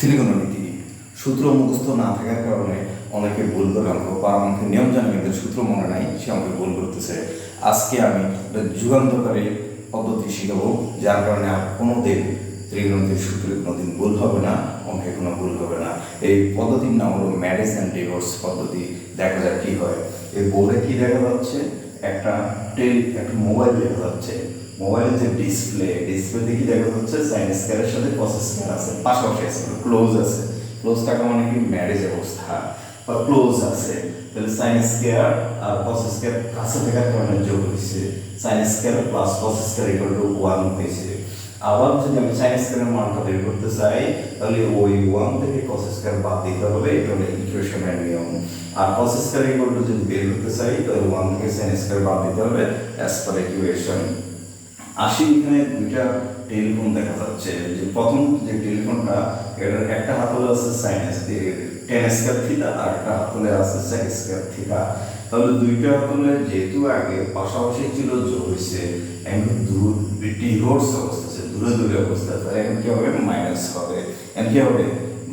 ত্রিকোণমিতি। সূত্র মুখস্থ না থাকার কারণে অনেকে ভুল করে অঙ্ক বা অঙ্কের নিয়ম জানে, কিন্তু সূত্র মনে নাই, সে আমাকে ভুল করতেছে। আজকে আমি একটা যুগান্তকারী পদ্ধতি শিখাবো, যার কারণে আর কোনো দিন ত্রিকোণমিতির সূত্রে কোনোদিন ভুল হবে না, অঙ্কে কোনো ভুল হবে না। এই পদ্ধতির নাম হলো ম্যারেজ অ্যান্ড ডিভোর্স পদ্ধতি। দেখা যাক কী হয়। এই বোর্ডে কী দেখা যাচ্ছে? একটা টেল, একটা মোবাইল দেখা যাচ্ছে। মোবাইলের যে ডিসপ্লে ডিসপ্লেতে কি দেখা যাচ্ছে সাইন স্কয়ারের সাথে প্রসেস স্কয়ার আছে। পাশাপাশি আছে ক্লোজ আছে। ক্লোজ থাকা মানে কি? ম্যারেজ অবস্থা। বা ক্লোজ আছে। তাহলে সাইন স্কয়ার আর প্রসেস স্কয়ার কাছে থাকার কারণে যোগ হয়েছে সাইন স্কয়ার প্লাস প্রসেস স্কয়ার ইকুয়াল টু ওয়ান হয়েছে। আবার যদি আমি সাইন স্কয়ারের মানটা বের করতে চাই, তাহলে ওই ওয়ান থেকে cos স্কয়ার বাদ দিতে হবে। এটা হলো ইকুয়েশনের নিয়ম। আর cos স্কয়ার ইকুয়াল টু যদি বের করতে চাই, তাহলে ওয়ান থেকে সাইন স্কয়ার বাদ দিতে হবে অ্যাজ পার ইকুয়েশন আসি এখানে দুইটা টেলিফোন দেখা যাচ্ছে। যে প্রথম যে টেলিফোনটা এটার একটা হাতলে আছে সাইনাস টেন স্কয়ার থিটা আর একটা হাতলে আছে সেক স্কয়ার থিটা তাহলে দুইটা হাতলে যেহেতু আগে পাশাপাশি ছিল যোগ হয়েছে দূর ডিভোর্স অবস্থা আছে দূরে দূরে অবস্থা। তাহলে এখন কি হবে? মাইনাস হবে। এখন কি হবে?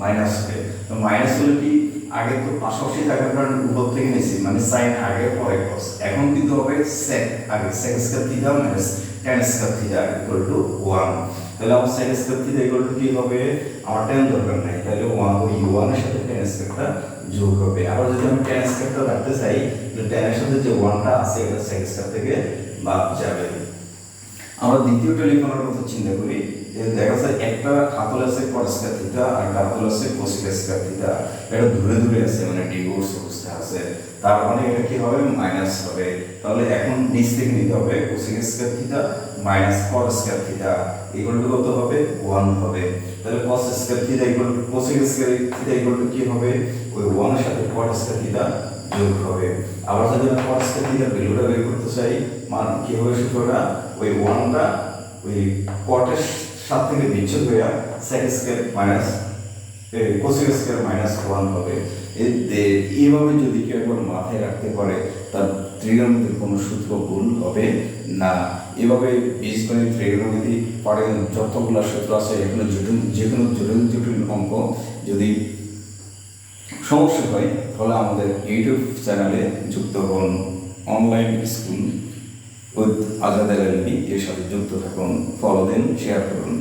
মাইনাস হবে। তো মাইনাস হলে কি? আগে তো পাশাপাশি থাকার কারণে উপর থেকে নিয়েছি মানে সাইন আগে পরে কস এখন কিন্তু হবে সেক আগে sec square theta minus tan square theta equal to 1 তাহলে আমার sin square theta equal to কি হবে? আমার tan দরকার নাই। তাহলে 1 ওই এর সাথে tan স্কয়ারটা যোগ হবে। আবার যদি আমি tan স্কয়ারটা রাখতে চাই, তাহলে tan এর সাথে যে ওয়ানটা আছে, এটা sin স্কয়ার থেকে বাদ যাবে। আমরা দ্বিতীয় টেলিফোনের কথা চিন্তা করি। দেখা যায় একটা হাতল আছে থিটা আর একটা আছে কোসিকাস্কার থিটা এটা দূরে দূরে আছে মানে ডিভোর্স অবস্থা আছে। তার মানে এটা কি হবে? মাইনাস হবে। তাহলে এখন নিচ থেকে নিতে হবে cosec square theta minus cot square theta equal to কত হবে? ওয়ান হবে। তাহলে cos square equal to cosec square theta equal to কি হবে? ওই ওয়ানের সাথে কটস্কার থিটা যোগ হবে। আবার যদি আমি কটস্কার থিটার ভ্যালুটা বের করতে চাই, মান কি হবে সূত্রটা? ওই ওয়ানটা ওই কটের সাত থেকে বিচ্ছেদ হয়ে sec square minus cosec square minus one হবে। এইভাবে যদি কেউ একবার মাথায় রাখতে পারে, তার ত্রিগোণমিতির কোনো সূত্র ভুল হবে না। এভাবে বীজগণিত ত্রিগোণমিতি পারেন, যতগুলো সূত্র আছে এখানে জটিল যে কোনো জটিল জটিল অঙ্ক যদি সমস্যা হয়, তাহলে আমাদের ইউটিউব চ্যানেলে যুক্ত হন। Online school with Azad L এর সাথে যুক্ত থাকুন ফলো দিন শেয়ার করুন।